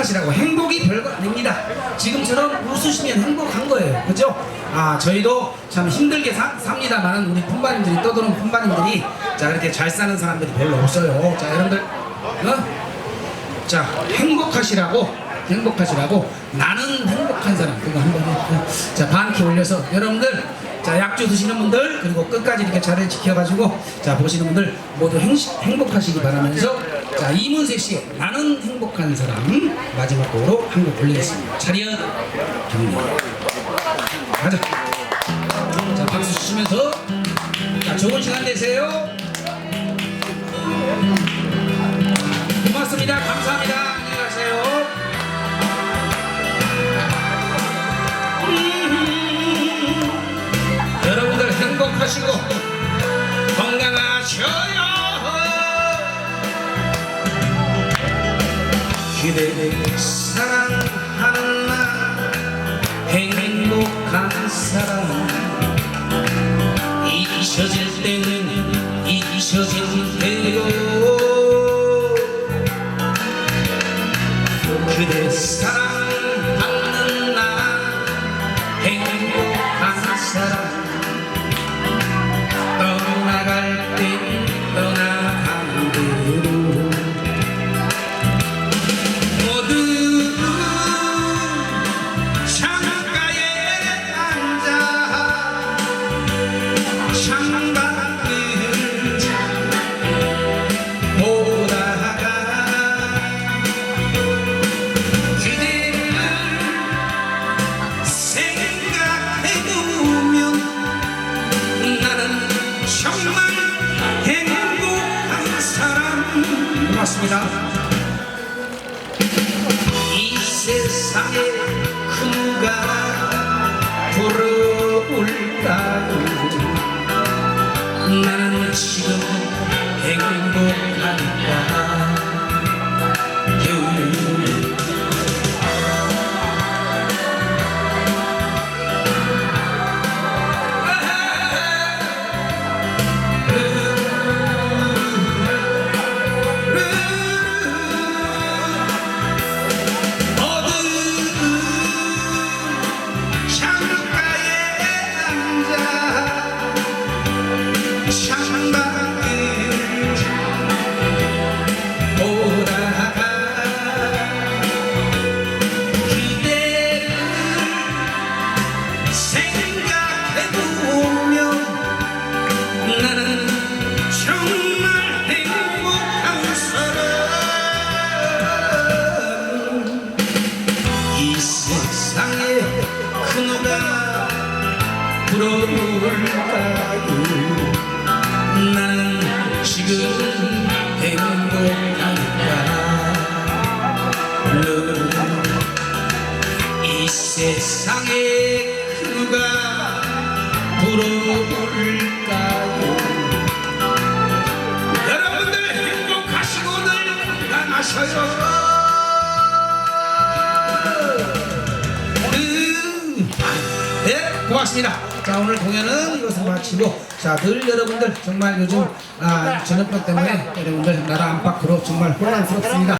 행복하시라고 행복이 별거 아닙니다. 지금처럼 웃으시면 행복한 거예요. 그죠? 아 저희도 참 힘들게 사, 삽니다만 우리 품바님들이 떠도는 품바님들이 자 그렇게 잘 사는 사람들이 별로 없어요. 자 여러분들 어? 자 행복하시라고 행복하시라고 나는 행복한 사람 그거 한번 해. 자 반키 올려서 여러분들 자 약주 드시는 분들 그리고 끝까지 이렇게 자리를 지켜가지고 자 보시는 분들 모두 행, 행복하시기 바라면서 자 이문세 씨의 나는 행복한 사람. 마지막 곡으로 한 곡 올리겠습니다. 차렷 경례. 가자. 자 박수 치시면서. 자 좋은 시간 되세요. 고맙습니다. 감사합니다. 안녕히 가세요. 여러분들 행복하시고 건강하셔요 그대를 사랑하는 나 행복한 사람 잊혀질 때는 잊혀질 때고 고맙습니다. 이 세상에 그 누가 부러울까요? 나는 지금 행복한가 누가 부러울까요? 나는 지금 행복한가 이 세상에 그 누가 부러울까 고맙습니다. 자, 오늘 공연은 이것을 마치고, 자, 늘 여러분들 정말 요즘 아, 전염병 때문에 여러분들 나라 안팎으로 정말 혼란스럽습니다.